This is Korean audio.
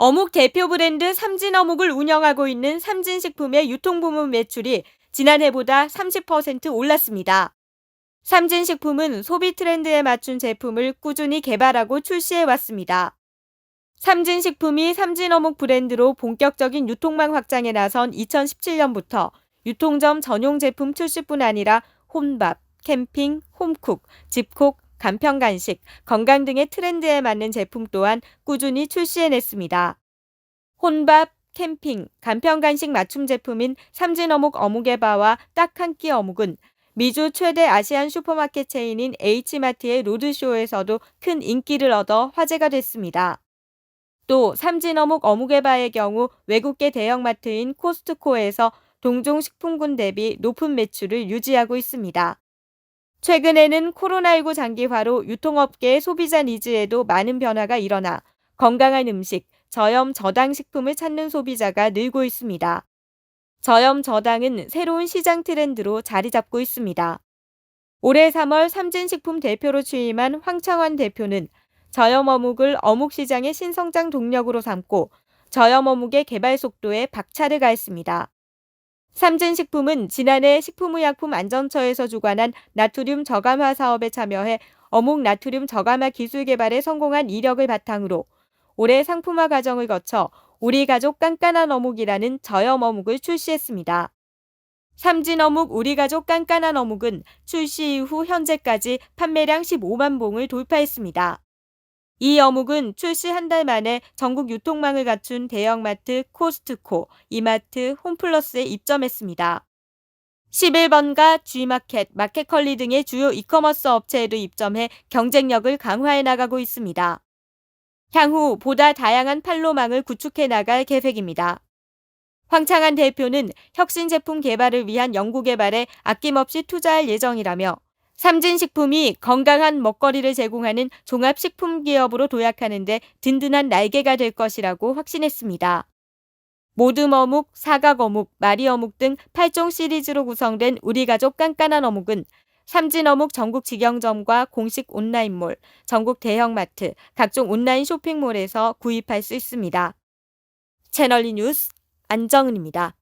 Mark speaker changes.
Speaker 1: 어묵 대표 브랜드 삼진어묵을 운영하고 있는 삼진식품의 유통부문 매출이 지난해보다 30% 올랐습니다. 삼진식품은 소비 트렌드에 맞춘 제품을 꾸준히 개발하고 출시해 왔습니다. 삼진식품이 삼진어묵 브랜드로 본격적인 유통망 확장에 나선 2017년부터 유통점 전용 제품 출시뿐 아니라 혼밥, 캠핑, 홈쿡, 집콕, 간편 간식, 건강 등의 트렌드에 맞는 제품 또한 꾸준히 출시해냈습니다. 혼밥, 캠핑, 간편 간식 맞춤 제품인 삼진 어묵 어묵의 바와 딱 한 끼 어묵은 미주 최대 아시안 슈퍼마켓 체인인 H마트의 로드쇼에서도 큰 인기를 얻어 화제가 됐습니다. 또 삼진어묵 어묵의 바의 경우 외국계 대형마트인 코스트코에서 동종 식품군 대비 높은 매출을 유지하고 있습니다. 최근에는 코로나19 장기화로 유통업계의 소비자 니즈에도 많은 변화가 일어나 건강한 음식, 저염 저당 식품을 찾는 소비자가 늘고 있습니다. 저염 저당은 새로운 시장 트렌드로 자리 잡고 있습니다. 올해 3월 삼진식품 대표로 취임한 황창환 대표는 저염 어묵을 어묵 시장의 신성장 동력으로 삼고 저염 어묵의 개발 속도에 박차를 가했습니다. 삼진식품은 지난해 식품의약품안전처에서 주관한 나트륨 저감화 사업에 참여해 어묵 나트륨 저감화 기술 개발에 성공한 이력을 바탕으로 올해 상품화 과정을 거쳐 우리 가족 깐깐한 어묵이라는 저염 어묵을 출시했습니다. 삼진 어묵 우리 가족 깐깐한 어묵은 출시 이후 현재까지 판매량 15만 봉을 돌파했습니다. 이 어묵은 출시 한 달 만에 전국 유통망을 갖춘 대형마트 코스트코, 이마트, 홈플러스에 입점했습니다. 11번가 G마켓, 마켓컬리 등의 주요 이커머스 업체에도 입점해 경쟁력을 강화해 나가고 있습니다. 향후 보다 다양한 판로망을 구축해 나갈 계획입니다. 황창한 대표는 혁신 제품 개발을 위한 연구 개발에 아낌없이 투자할 예정이라며 삼진식품이 건강한 먹거리를 제공하는 종합식품 기업으로 도약하는데 든든한 날개가 될 것이라고 확신했습니다. 모듬 어묵, 사각 어묵, 마리 어묵 등 8종 시리즈로 구성된 우리 가족 깐깐한 어묵은 삼진 어묵 전국 직영점과 공식 온라인몰, 전국 대형마트, 각종 온라인 쇼핑몰에서 구입할 수 있습니다. 채널리 뉴스 안정은입니다.